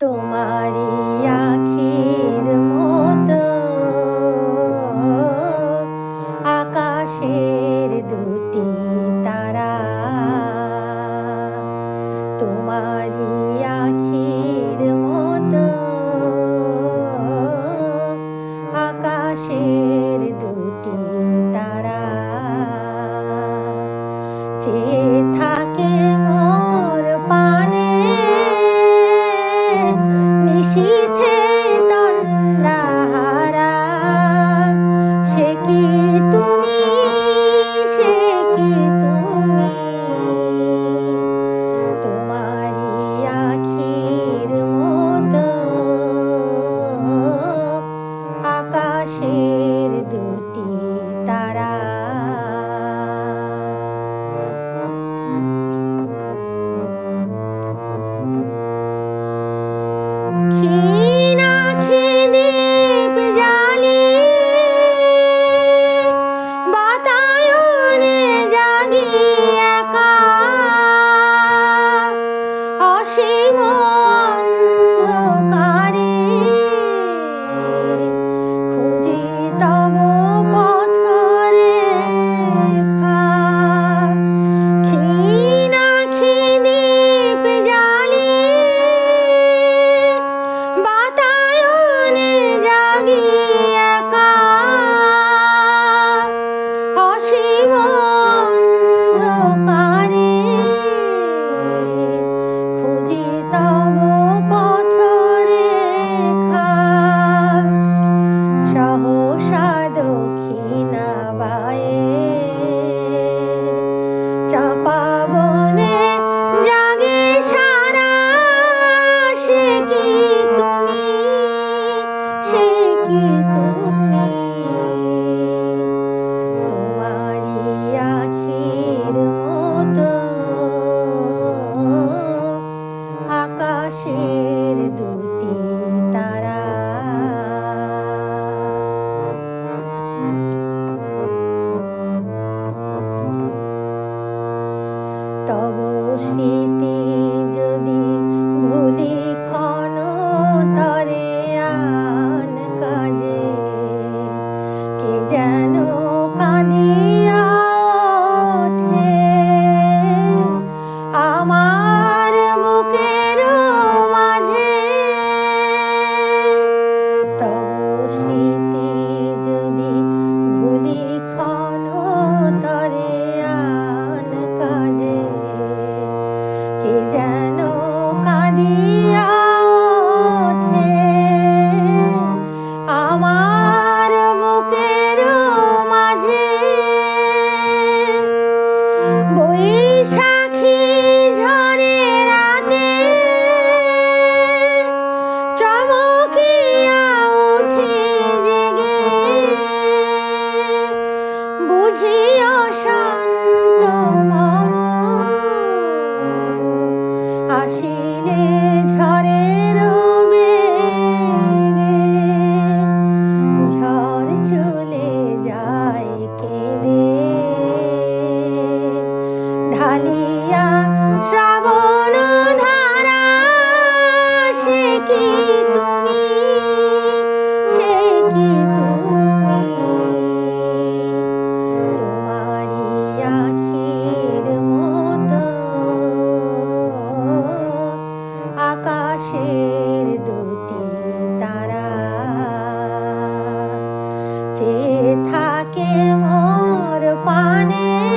তোমারি আখির মতো আকাশের দুটি তব স্মৃতি বৈশাখী ঝরে রাতে চমকিয়া উঠে জেগে। বুঝিও শান্ত আসিলে যে থাকে মোর পানে